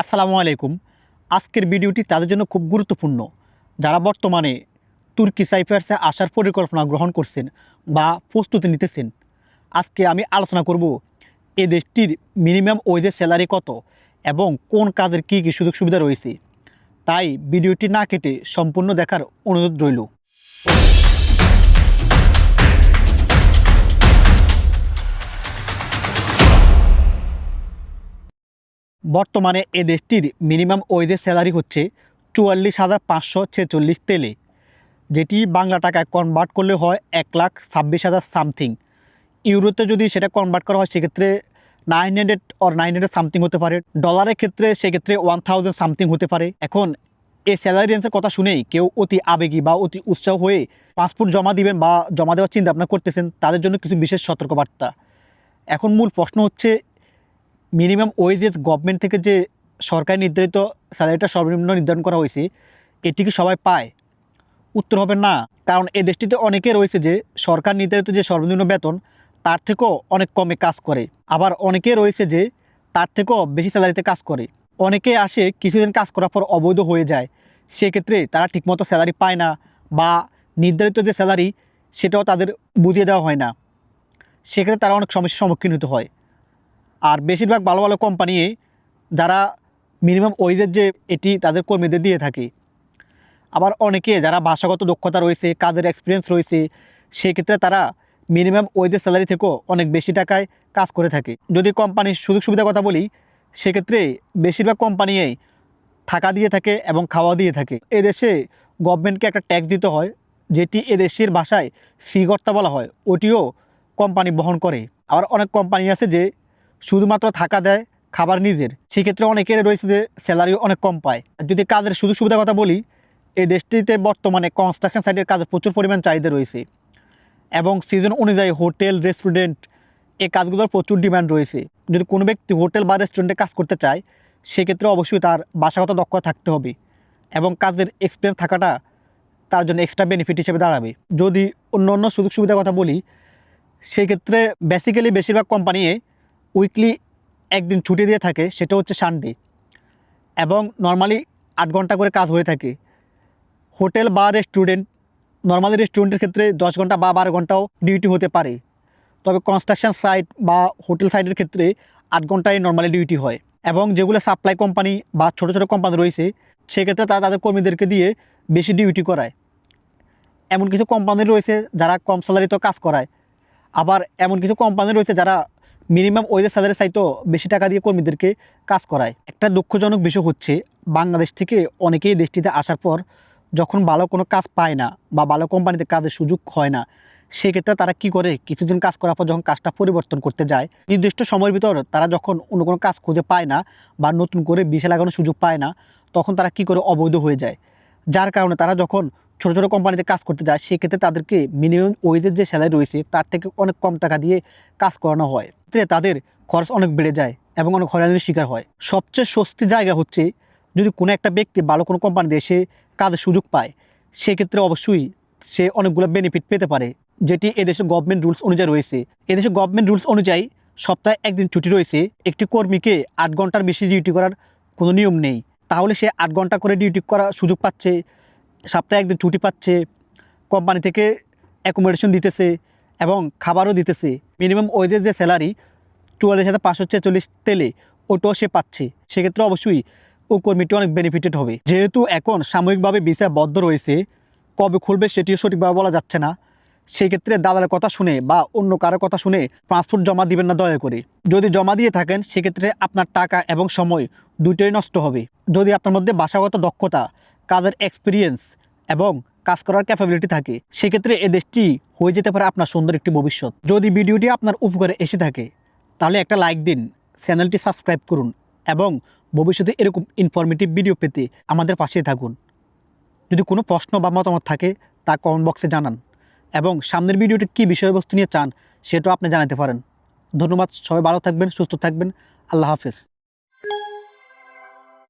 আসসালামু আলাইকুম। আজকের ভিডিওটি তাদের জন্য খুব গুরুত্বপূর্ণ। যারা বর্তমানে তুর্কি সাইফার্সে আসার পরিকল্পনা গ্রহণ করছেন বা প্রস্তুতি নিতেছেন, আজকে আমি আলোচনা করব এ দেশটির মিনিমাম ওয়েজের স্যালারি কত এবং কোন কাজের কী কী সুযোগ সুবিধা রয়েছে। তাই ভিডিওটি না কেটে সম্পূর্ণ দেখার অনুরোধ রইল। বর্তমানে এ দেশটির মিনিমাম ওয়েজের স্যালারি হচ্ছে চুয়াল্লিশ হাজার পাঁচশো ছেচল্লিশ তেলে, যেটি বাংলা টাকায় কনভার্ট করলে হয় এক লাখ ছাব্বিশ হাজার সামথিং ইউরোতে যদি সেটা কনভার্ট করা হয়, সেক্ষেত্রে nine hundred or nine hundred something হতে পারে। ডলারের ক্ষেত্রে সেক্ষেত্রে ওয়ান থাউজেন্ড সামথিং হতে পারে। এখন এই স্যালারি রেঞ্জের কথা শুনেই কেউ অতি আবেগী বা অতি উৎসাহ হয়ে পাসপোর্ট জমা দিবেন বা জমা দেওয়ার চিন্তা ভাবনা করতেছেন, তাদের জন্য কিছু বিশেষ সতর্কবার্তা। এখন মূল প্রশ্ন হচ্ছে মিনিমাম ওয়েজেস গভর্নমেন্ট থেকে যে সরকারি নির্ধারিত স্যালারিটা সর্বনিম্ন নির্ধারণ করা হয়েছে, এটি কি সবাই পায়? উত্তর হবে না। কারণ এ দেশটিতে অনেকে রয়েছে যে সরকার নির্ধারিত যে সর্বনিম্ন বেতন, তার থেকেও অনেক কমে কাজ করে। আবার অনেকে রয়েছে যে তার থেকেও বেশি স্যালারিতে কাজ করে। অনেকে আসে কিছুদিন কাজ করার পর অবৈধ হয়ে যায়। সেক্ষেত্রে তারা ঠিকমতো স্যালারি পায় না বা নির্ধারিত যে স্যালারি সেটাও তাদের বুঝিয়ে দেওয়া হয় না। সেক্ষেত্রে তারা অনেক সমস্যার সম্মুখীন হতে হয়। আর বেশিরভাগ ভালো ভালো কোম্পানি যারা মিনিমাম ওয়েজের যে এটি তাদের কর্মীদের দিয়ে থাকে। আবার অনেকে যারা ভাষাগত দক্ষতা রয়েছে, কাজের এক্সপিরিয়েন্স রয়েছে, সেক্ষেত্রে তারা মিনিমাম ওয়েজের স্যালারি থেকেও অনেক বেশি টাকায় কাজ করে থাকে। যদি কোম্পানির সুযোগ সুবিধার কথা বলি, সেক্ষেত্রে বেশিরভাগ কোম্পানিই থাকা দিয়ে থাকে এবং খাওয়া দিয়ে থাকে। এদেশে গভর্নমেন্টকে একটা ট্যাক্স দিতে হয়, যেটি এদেশের ভাষায় শ্রীকর্তা বলা হয়, ওটিও কোম্পানি বহন করে। আবার অনেক কোম্পানি আছে যে শুধুমাত্র থাকা দেয় খাবার নিজের। সেক্ষেত্রে অনেকের রয়েছে যে স্যালারিও অনেক কম পায়। যদি কাজের সুযোগ সুবিধার কথা বলি, এই দেশটিতে বর্তমানে কনস্ট্রাকশন সাইটের কাজের প্রচুর পরিমাণ চাহিদা রয়েছে এবং সিজন অনুযায়ী হোটেল রেস্টুরেন্ট এই কাজগুলোর প্রচুর ডিমান্ড রয়েছে। যদি কোনো ব্যক্তি হোটেল বা রেস্টুরেন্টে কাজ করতে চায়, সেক্ষেত্রে অবশ্যই তার বাসাগত দক্ষতা থাকতে হবে এবং কাজের এক্সপিরিয়েন্স থাকাটা তার জন্য এক্সট্রা বেনিফিট হিসেবে দাঁড়াবে। যদি অন্য অন্য সুযোগ সুবিধার কথা বলি, সেক্ষেত্রে বেসিক্যালি বেশিরভাগ কোম্পানি উইকলি একদিন ছুটি দিয়ে থাকে, সেটা হচ্ছে সানডে এবং নর্মালি আট ঘণ্টা করে কাজ হয়ে থাকে। হোটেল বা রেস্টুরেন্ট নর্মালি রেস্টুরেন্টের ক্ষেত্রে দশ ঘণ্টা বা বারো ঘন্টাও ডিউটি হতে পারে। তবে কনস্ট্রাকশন সাইট বা হোটেল সাইটের ক্ষেত্রে আট ঘন্টায় নর্মালি ডিউটি হয়। এবং যেগুলো সাপ্লাই কোম্পানি বা ছোটো ছোটো কোম্পানি রয়েছে, সেক্ষেত্রে তারা তাদের কর্মীদেরকে দিয়ে বেশি ডিউটি করায়। এমন কিছু কোম্পানি রয়েছে যারা কম স্যালারিতেও কাজ করায়। আবার এমন কিছু কোম্পানি রয়েছে যারা মিনিমাম ওয়েজের স্যালারি চাইতেও বেশি টাকা দিয়ে কর্মীদেরকে কাজ করায়। একটা দুঃখজনক বিষয় হচ্ছে, বাংলাদেশ থেকে অনেকেই দেশটিতে আসার পর যখন ভালো কোনো কাজ পায় না বা ভালো কোম্পানিতে কাজের সুযোগ হয় না, সেক্ষেত্রে তারা কি করে? কিছুদিন কাজ করার পর যখন কাজটা পরিবর্তন করতে যায়, নির্দিষ্ট সময়ের ভিতর তারা যখন অন্য কোনো কাজ খুঁজে পায় না বা নতুন করে বিষে লাগানোর সুযোগ পায় না, তখন তারা কি করে? অবৈধ হয়ে যায়। যার কারণে তারা যখন ছোটো ছোটো কোম্পানিতে কাজ করতে যায়, সেক্ষেত্রে তাদেরকে মিনিমাম ওয়েজের যে স্যালারি রয়েছে, তার থেকে অনেক কম টাকা দিয়ে কাজ করানো হয়। এতে তাদের খরচ অনেক বেড়ে যায় এবং অনেক হয়রানির শিকার হয়। সবচেয়ে স্বস্তির জায়গা হচ্ছে যদি কোনো একটা ব্যক্তি ভালো কোনো কোম্পানিতে এসে কাজের সুযোগ পায়, সেক্ষেত্রে অবশ্যই সে অনেকগুলো বেনিফিট পেতে পারে, যেটি এদেশের গভর্নমেন্ট রুলস অনুযায়ী রয়েছে। এদেশের গভর্নমেন্ট রুলস অনুযায়ী সপ্তাহে একদিন ছুটি রয়েছে, একটি কর্মীকে আট ঘণ্টার বেশি ডিউটি করার কোনো নিয়ম নেই। তাহলে সে আট ঘণ্টা করে ডিউটি করার সুযোগ পাচ্ছে, সপ্তাহে একদিন ছুটি পাচ্ছে, কোম্পানি থেকে অ্যাকোমোডেশন দিতেছে এবং খাবারও দিতেছে। মিনিমাম ওয়েজের যে স্যালারি চুয়াল্লিশ হাজার পাঁচশো ছেচল্লিশ তেলে, ওটাও সে পাচ্ছে। সেক্ষেত্রে অবশ্যই ও কর্মীটি অনেক বেনিফিটেড হবে। যেহেতু এখন সাময়িকভাবে ভিসা বদ্ধ রয়েছে, কবে খুলবে সেটিও সঠিকভাবে বলা যাচ্ছে না। সেই ক্ষেত্রে দালালের কথা শুনে বা অন্য কারোর কথা শুনে পাসপোর্ট জমা দিবেন না দয়া করে। যদি জমা দিয়ে থাকেন, সেক্ষেত্রে আপনার টাকা এবং সময় দুটোই নষ্ট হবে। যদি আপনার মধ্যে ভাষাগত দক্ষতা, কাজের এক্সপিরিয়েন্স এবং কাজ করার ক্যাপাবিলিটি থাকে, সেক্ষেত্রে এ দেশটি হয়ে যেতে পারে আপনার সুন্দর একটি ভবিষ্যৎ। যদি ভিডিওটি আপনার উপকারে এসে থাকে, তাহলে একটা লাইক দিন চ্যানেলটি সাবস্ক্রাইব করুন এবং ভবিষ্যতে এরকম ইনফরমেটিভ ভিডিও পেতে আমাদের পাশে থাকুন। যদি কোনো প্রশ্ন বা মতামত থাকে, তা কমেন্ট বক্সে জানান এবং সামনের ভিডিওটি কী বিষয়বস্তু নিয়ে চান, সেটাও আপনি জানাতে পারেন। ধন্যবাদ, সবাই ভালো থাকবেন, সুস্থ থাকবেন, আল্লাহ হাফেজ।